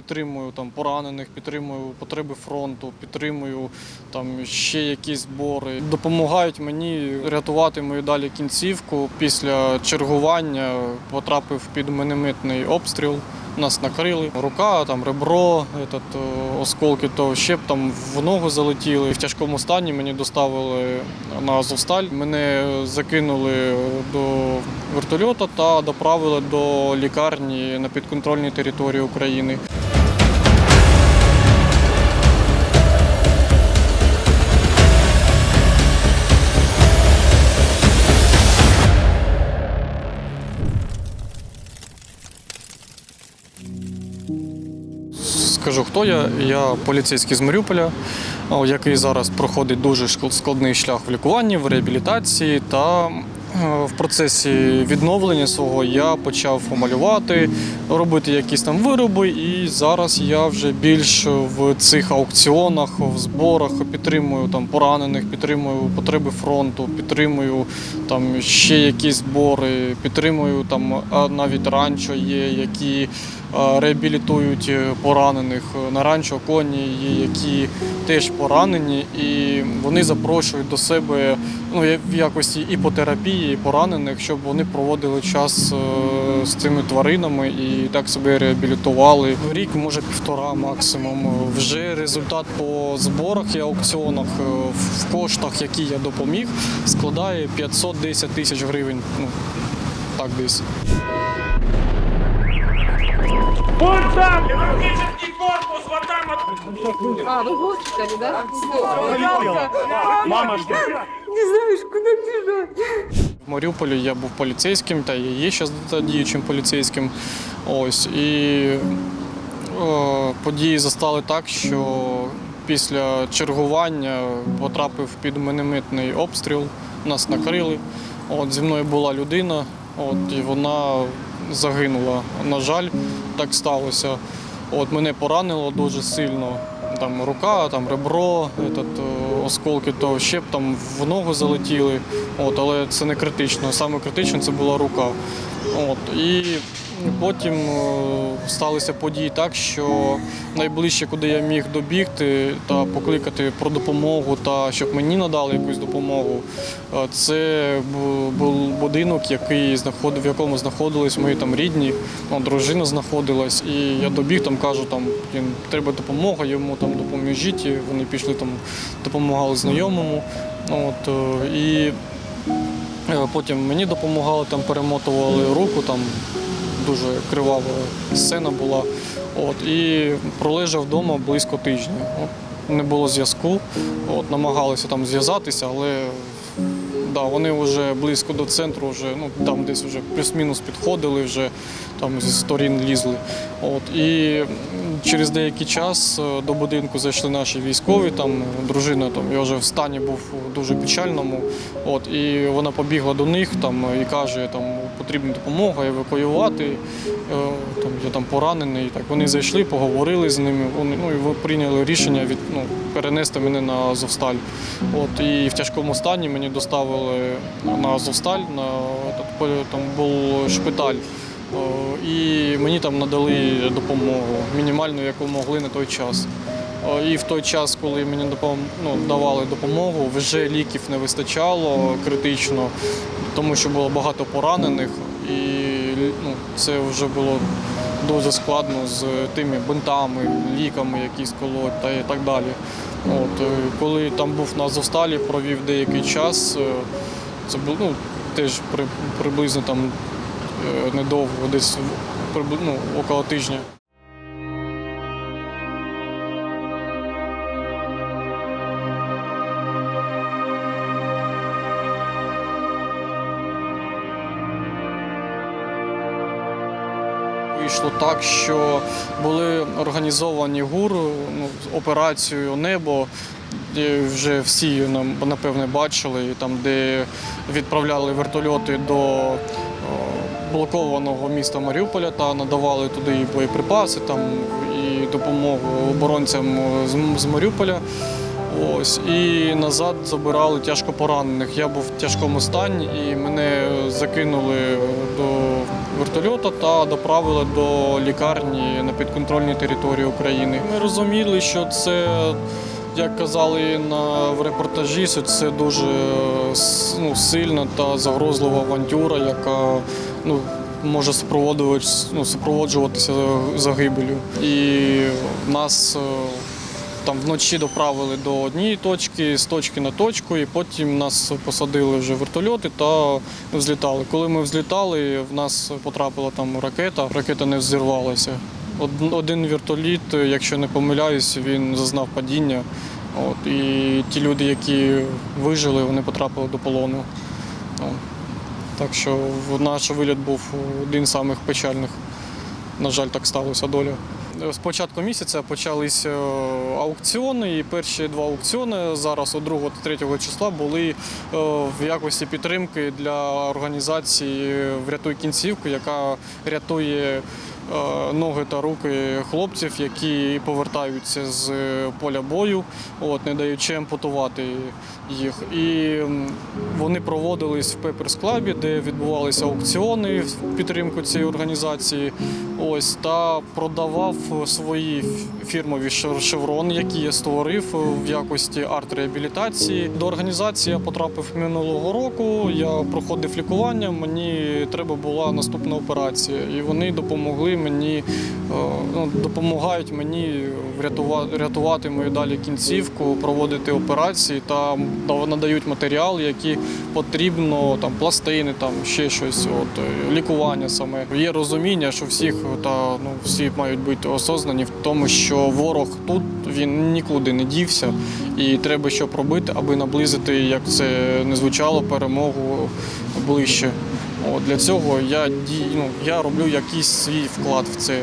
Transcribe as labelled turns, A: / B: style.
A: підтримую там поранених, підтримую потреби фронту, підтримую там ще якісь збори. Допомагають мені рятувати мою далі кінцівку. Після чергування потрапив під мінометний обстріл. Нас накрили. Рука, там ребро, этот, е, осколки то щеп там в ногу залетіли. В тяжкому стані мені доставили на Азовсталь. Мене закинули до вертольота та доправили до лікарні на підконтрольній території України. Скажу, хто я. Я поліцейський з Маріуполя, який зараз проходить дуже складний шлях в лікуванні, в реабілітації. Та е, в процесі відновлення свого я почав малювати, робити якісь там вироби. І зараз я вже більш в цих аукціонах, в зборах підтримую там поранених, підтримую потреби фронту, підтримую там ще якісь збори, підтримую там навіть ранчо є, які реабілітують е, поранених. На ранчо коні є, які теж поранені, і вони запрошують до себе ну, в якості іпотерапії поранених, щоб вони проводили час е, з цими тваринами і так себе реабілітували. Рік, може півтора максимум. Вже результат по зборах і аукціонах е, в коштах, які я допоміг, складає 510 тисяч гривень. Ну, так десь.
B: Вон там! Корпус, вот там вот!
C: А, вы госпитале, да?
B: Мамочка!
C: Не знаешь, куда бежать.
A: В Маріуполі я був поліцейським, та є ще діючим поліцейським. Ось і о, події застали так, що після чергування потрапив під мінометний обстріл, нас накрили. От зі мною була людина, от і вона загинула. На жаль, так сталося. От мене поранило дуже сильно. Там рука, там ребро, этот, е, осколки то щеп там в ногу залетіли. От, але це не критично. Саме критично це була рука. От, і потім е, сталися події так, що найближче, куди я міг добігти та покликати про допомогу, та щоб мені надали якусь допомогу, е, це був будинок, який знаходив, в якому знаходились мої там рідні, ну, дружина знаходилась. І я добіг там, кажу, там треба допомога, йому там допоможіть. І вони пішли там, допомагали знайомому. От, е, і Потім мені допомагали, там перемотували руку, там дуже кривава сцена була. От, і пролежав вдома близько тижня. От, не було зв'язку. От, намагалися там зв'язатися, але да, вони вже близько до центру, вже, ну, там десь вже плюс-мінус підходили, вже там зі сторін лізли. От, і через деякий час е, до будинку зайшли наші військові, там дружина там, я вже в стані був дуже печальному. От, і вона побігла до них там, і каже, там потрібна допомога евакуювати. Е, Там, я там поранений. Так, вони зайшли, поговорили з ними. Вони ну, і прийняли рішення від, ну, перенести мене на Азовсталь. От, і в тяжкому стані мені доставили на Азовсталь, на там був шпиталь. І мені там надали допомогу, мінімальну, яку могли на той час. І в той час, коли мені допом... ну, давали допомогу, вже ліків не вистачало критично, тому що було багато поранених, і ну, це вже було дуже складно з тими бинтами, ліками, які колоть та і так далі. От, е, коли там був на Азовсталі, провів деякий час, е, це було ну, теж при, приблизно там недовго, десь ну, около тижня. Вийшло так, що були організовані ГУР, ну, операцію Небо, вже всі нам напевне бачили, там, де відправляли вертольоти до блокованого міста Маріуполя та надавали туди і боєприпаси там, і допомогу оборонцям з, Маріуполя. Ось і назад забирали тяжко поранених. Я був в тяжкому стані, і мене закинули до вертольота та доправили до лікарні на підконтрольній території України. Ми розуміли, що це, як казали на в репортажі, це дуже ну, сильна та загрозлива авантюра, яка ну, може ну, супроводжуватися загибелю. І нас е, там вночі доправили до однієї точки, з точки на точку, і потім нас посадили вже вертольоти та взлітали. Коли ми взлітали, в нас потрапила там ракета, ракета не взірвалася. Один вертоліт, якщо не помиляюсь, він зазнав падіння. От, і ті люди, які вижили, вони потрапили до полону. Так що наш виліт був один з самих печальних. На жаль, так сталося доля. З початку місяця почались е, аукціони, і перші два аукціони зараз, у 2 та 3 числа, були е, в якості підтримки для організації Врятуй кінцівку, яка рятує ноги та руки хлопців, які повертаються з поля бою, от, не даючи ампутувати їх. І вони проводились в Пеперс Клабі, де відбувалися аукціони в підтримку цієї організації. Ось та продавав свої фірмові шев- шеврони, які я створив в якості арт-реабілітації. До організації я потрапив минулого року. Я проходив лікування. Мені треба була наступна операція, і вони допомогли мені, е, ну, допомагають мені врятувати, рятувати мою далі кінцівку, проводити операції та да- надають матеріал, які потрібно, там пластини, там ще щось. От е, лікування саме є розуміння, що всіх та ну всі мають бути осознані в тому, що ворог тут він нікуди не дівся, і треба що робити, аби наблизити, як це не звучало, перемогу ближче. От, для цього я ну, я роблю якийсь свій вклад в це.